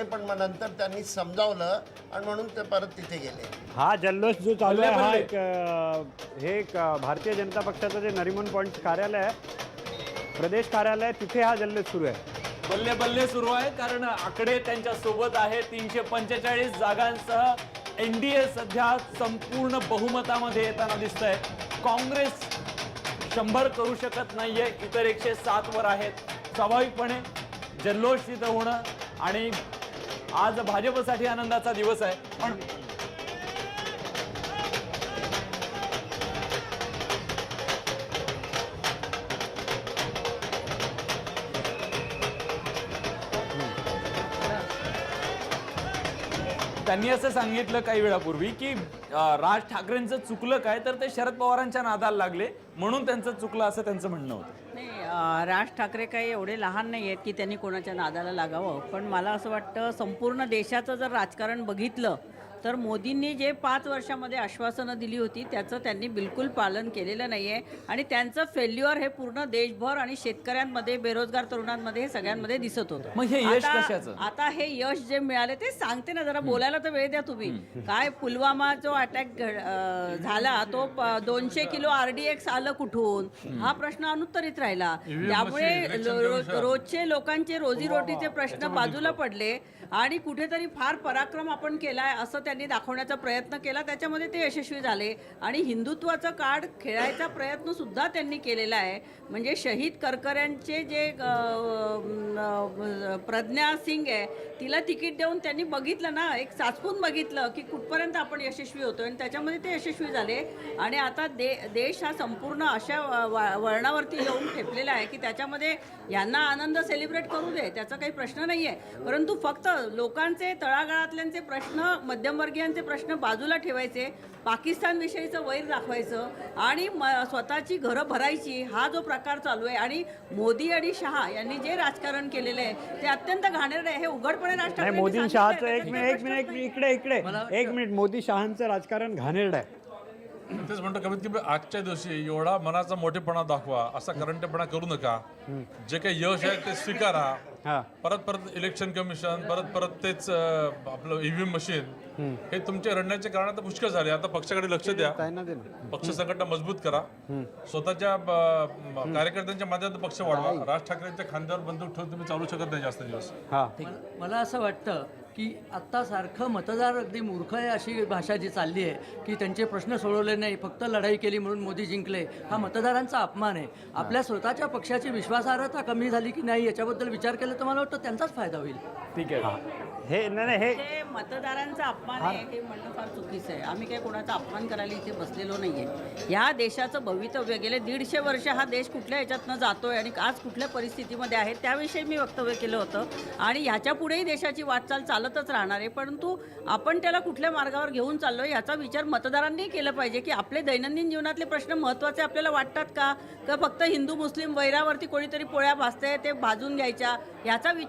होते पण मग नंतर त्यांनी समजावलं आणि म्हणून ते परत तिथे गेले. हा जल्लोष जो चालू आहे हा एक अं, हे एक अं, भारतीय जनता पक्षाचं जे नरिमन पॉईंट कार्यालय आहे प्रदेश कार्यालय आहे, तिथे हा जल्लोष सुरू आहे. बल्ले बल्ले सुरू आहे कारण आकडे त्यांच्यासोबत आहे तीनशे पंचेचाळीस जागांसह एन डी ए सध्या संपूर्ण बहुमतामध्ये येताना दिसत आहे काँग्रेस शंभर करू शकत नाहीये इतर एकशे सात वर आहेत. स्वाभाविकपणे जल्लोष तिथं होणं आणि आज भाजपसाठी आनंदाचा दिवस आहे. पण त्यांनी असं सांगितलं काही वेळापूर्वी की राज ठाकरेंचं चुकलं काय तर ते शरद पवारांच्या नादाला लागले. म्हणून त्यांचं चुकलं असं त्यांचं म्हणणं होतं. नाही राज ठाकरे काही एवढे लहान नाही आहेत की त्यांनी कोणाच्या नादाला लागावं. पण मला असं वाटतं संपूर्ण देशाचं जर राजकारण बघितलं तर मोदींनी जे पाच वर्षामध्ये आश्वासनं दिली होती त्याचं त्यांनी बिलकुल पालन केलेलं नाही आहे आणि त्यांचं फेल्युअर हे पूर्ण देशभर आणि शेतकऱ्यांमध्ये बेरोजगार तरुणांमध्ये हे सगळ्यांमध्ये दिसत होतं. मग हे यश आता- कशाचं? आता हे यश जे मिळाले ते सांगते ना जरा बोलायला तर वेळ द्या तुम्ही. काय पुलवामा जो अटॅक झाला तो प- दोनशे किलो आरडीएक्स आलं कुठून? हा प्रश्न अनुत्तरित राहिला. त्यामुळे लो- रो- रोजचे लोकांचे रोजीरोटीचे प्रश्न बाजूला पडले आणि कुठेतरी फार पराक्रम आपण केलाय असं त्यांनी दाखवण्याचा प्रयत्न केला. त्याच्यामध्ये ते यशस्वी झाले. आणि हिंदुत्वाचं कार्ड खेळायचा प्रयत्नसुद्धा त्यांनी केलेला आहे. म्हणजे शहीद करकऱ्यांचे जे प्रज्ञा सिंग आहे तिला तिकीट देऊन त्यांनी बघितलं ना एक साचपून बघितलं की कुठपर्यंत आपण यशस्वी होतो आणि त्याच्यामध्ये ते यशस्वी झाले. आणि आता दे देश हा संपूर्ण अशा वळणावरती येऊन ठेपलेला आहे की त्याच्यामध्ये यांना आनंद सेलिब्रेट करू दे त्याचा काही प्रश्न नाही आहे परंतु फक्त लोकांचे तळागाळातल्यांचे प्रश्न मध्यम मध्यमवर्गीयांचे प्रश्न बाजूला ठेवायचे पाकिस्तानविषयीचं वैर दाखवायचं आणि म स्वतःची घरं भरायची हा जो प्रकार चालू आहे. आणि मोदी आणि शहा यांनी जे राजकारण केलेलं आहे ते अत्यंत घाणेरडे आहे. हे उघडपणे राज मोदी. शहाचं एक मिनिट एक मिनिट. इकडे इकडे. एक मिनिट मोदी शहांचं राजकारण घाणेरडं आहे. तेच म्हणतो कमीत कमी आजच्या दिवशी एवढा मनाचा मोठेपणा दाखवा असा करंटेपणा करू नका. जे काही यश आहे ते स्वीकारा. परत परत इलेक्शन कमिशन परत परत तेच आपलं ईव्हीएम मशीन हे तुमचे रडण्याचे कारण आता पुष्कळ झाले. आता पक्षाकडे लक्ष द्या. पक्ष संघटना मजबूत करा. स्वतःच्या कार्यकर्त्यांच्या माध्यमातून पक्ष वाढवा. राज ठाकरेंच्या खांद्यावर बंदूक ठेवून तुम्ही चालू शकत नाही जास्त दिवस. हा. मला- मला असं वाटतं की आत्ता सारखं मतदार अगदी मूर्ख आहे अशी भाषा जी चालली आहे की त्यांचे प्रश्न सोडवले नाही फक्त लढाई केली म्हणून मोदी जिंकले. हा मतदारांचा अपमान आहे. आपल्या स्वतःच्या पक्षाची विश्वासार्हता कमी झाली की नाही याच्याबद्दल विचार केला तर मला वाटतं त्यांचाच फायदा होईल. ठीक आहे. हे. नाही नाही, हे हे मतदारांचा अपमान आहे हे. म्हणणं फार चुकीचं आहे. आम्ही काही कोणाचा अपमान करायला इथे बसलेलो नाहीये. ह्या देशाचं भवितव्य गेले दीडशे वर्ष हा देश कुठल्या ह्याच्यातनं जातोय आणि आज कुठल्या परिस्थितीमध्ये आहे त्याविषयी मी वक्तव्य केलं होतं. आणि ह्याच्या पुढेही देशाची वाटचाल चालतच राहणार आहे परंतु आपण त्याला कुठल्या मार्गावर घेऊन चाललो याचा विचार मतदारांनी केला पाहिजे की आपले दैनंदिन जीवनातले प्रश्न महत्त्वाचे आपल्याला वाटतात का? का फक्त हिंदू मुस्लिम वैरावरती कोणीतरी पोळ्या भाजते ते भाजून घ्यायच्या? याचा विचार